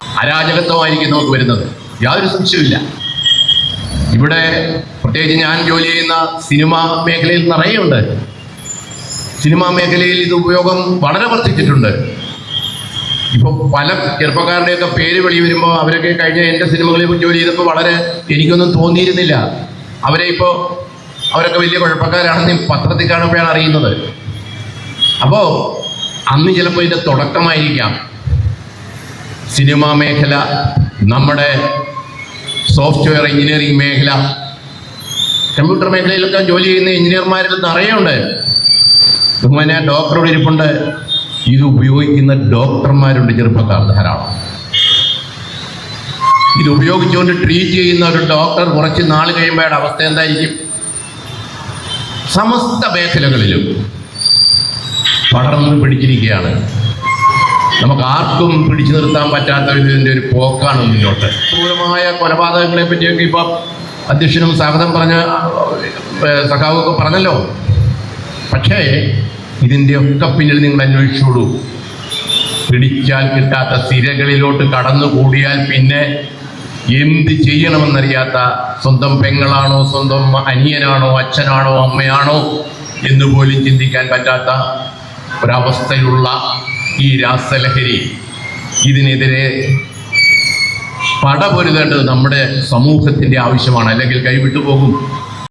അരാജകത്വമായിരിക്കും നമുക്ക് വരുന്നത്. യാതൊരു സംശയവുമില്ല. ഇവിടെ പ്രത്യേകിച്ച് ഞാൻ ജോലി ചെയ്യുന്ന സിനിമാ മേഖലയിൽ നിറയുണ്ട്. സിനിമാ മേഖലയിൽ ഇത് ഉപയോഗം വളരെ വർദ്ധിച്ചിട്ടുണ്ട്. ഇപ്പൊ പല ചെറുപ്പക്കാരുടെയൊക്കെ പേര് വെളി വരുമ്പോൾ അവരൊക്കെ കഴിഞ്ഞ എന്റെ സിനിമകളിൽ ജോലി ചെയ്തപ്പോൾ വളരെ എനിക്കൊന്നും തോന്നിയിരുന്നില്ല. അവരെ ഇപ്പോൾ അവരൊക്കെ വലിയ കുഴപ്പക്കാരാണെന്ന് പത്രത്തിൽ കാണുമ്പോഴാണ് അറിയുന്നത്. അപ്പോൾ അന്ന് ചിലപ്പോൾ ഇതിന്റെ തുടക്കമായിരിക്കാം. സിനിമാ മേഖല നമ്മുടെ സോഫ്റ്റ്വെയർ എഞ്ചിനീയറിംഗ് മേഖല. കമ്പ്യൂട്ടർ മേഖലയിലൊക്കെ ജോലി ചെയ്യുന്ന എഞ്ചിനീയർമാരിൽ നിറയുണ്ട്. ബഹുമാന ഡോക്ടറോട് ഇരിപ്പുണ്ട്. ഇത് ഉപയോഗിക്കുന്ന ഡോക്ടർമാരുണ്ട് ചെറുപ്പക്കാർ ധാരാളം. ഇത് ഉപയോഗിച്ചുകൊണ്ട് ട്രീറ്റ് ചെയ്യുന്ന ഒരു ഡോക്ടർ കുറച്ച് നാൾ കഴിയുമ്പോഴാണ് അവസ്ഥ എന്തായിരിക്കും? സമസ്ത മേഖലകളിലും പടർന്നു പിടിച്ചിരിക്കുകയാണ്. നമുക്ക് ആർക്കും പിടിച്ചു നിർത്താൻ പറ്റാത്ത ഇതിന്റെ ഒരു പോക്കാണ് മുന്നോട്ട്. ക്രൂരമായ കൊലപാതകങ്ങളെ പറ്റിയൊക്കെ ഇപ്പം അധ്യക്ഷനും സ്വാഗതം പറഞ്ഞ സഖാവൊക്കെ പറഞ്ഞല്ലോ. പക്ഷേ ഇതിന്റെ ഒക്കെ പിന്നിൽ നിങ്ങൾ അന്വേഷിച്ചോളൂ പിടിച്ചാൽ കിട്ടാത്ത സിരകളിലോട്ട് കടന്നുകൂടിയാൽ പിന്നെ എന്ത് ചെയ്യണമെന്നറിയാത്ത സ്വന്തം പെങ്ങളാണോ സ്വന്തം അനിയനാണോ അച്ഛനാണോ അമ്മയാണോ എന്ന് പോലും ചിന്തിക്കാൻ പറ്റാത്ത ഒരവസ്ഥയുള്ള ഈ രാസലഹരി ഇതിനെതിരെ പടപൊരുതേണ്ടത് നമ്മുടെ സമൂഹത്തിന്റെ ആവശ്യമാണ്. അല്ലെങ്കിൽ കൈവിട്ടു പോകും.